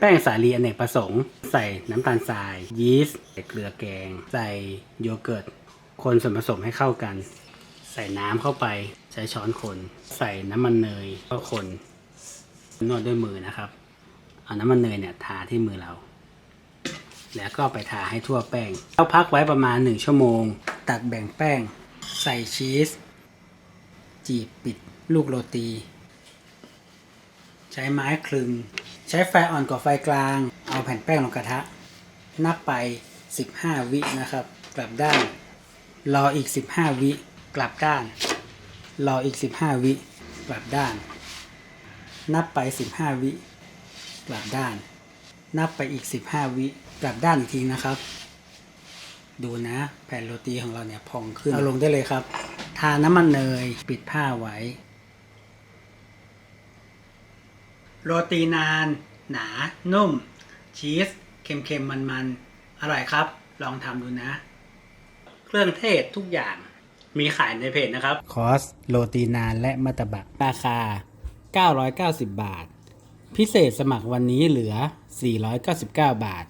แป้งสาลีอเนกประสงค์ ใส่น้ำตาลทราย ยีสต์ใส่เกลือแกง ใส่โยเกิร์ต คนส่วนผสมให้เข้ากัน ใส่น้ำเข้าไปใช้ช้อนคน ใส่น้ำมันเนยก็คนนวดด้วยมือนะครับ เอาน้ำมันเนยเนี่ยทาที่มือเรา แล้วก็ไปทาให้ทั่วแป้งเราพักไว้ประมาณ 1 ชั่วโมง ตักแบ่งแป้ง ใส่ชีส จีบปิดลูกโรตี ใช้ไม้คลึง ใช้ไฟอ่อนกว่าไฟกลาง เอาแผ่นแป้งลงกระทะ นับไป 15 วินะครับ กลับด้าน รออีก 15 วิ กลับด้าน รออีก 15 วิ กลับด้าน นับไป 15 วิ กลับด้าน นับไปอีก 15 วิ กลับด้านอีกทีนะครับ ดูนะแผ่นโรตีของเราเนี่ยพองขึ้น เอาลงได้เลยครับ ทาน้ำมันเนยปิดผ้าไว้โรตีนาน หนา นุ่ม ชีส เค็มๆ มันๆ อร่อยครับ ลองทำดูนะ เครื่องเทศทุกอย่างมีขายในเพจนะครับ คอส โรตีนานและมัตตบะ ราคา 990 บาท พิเศษสมัครวันนี้เหลือ 499 บาท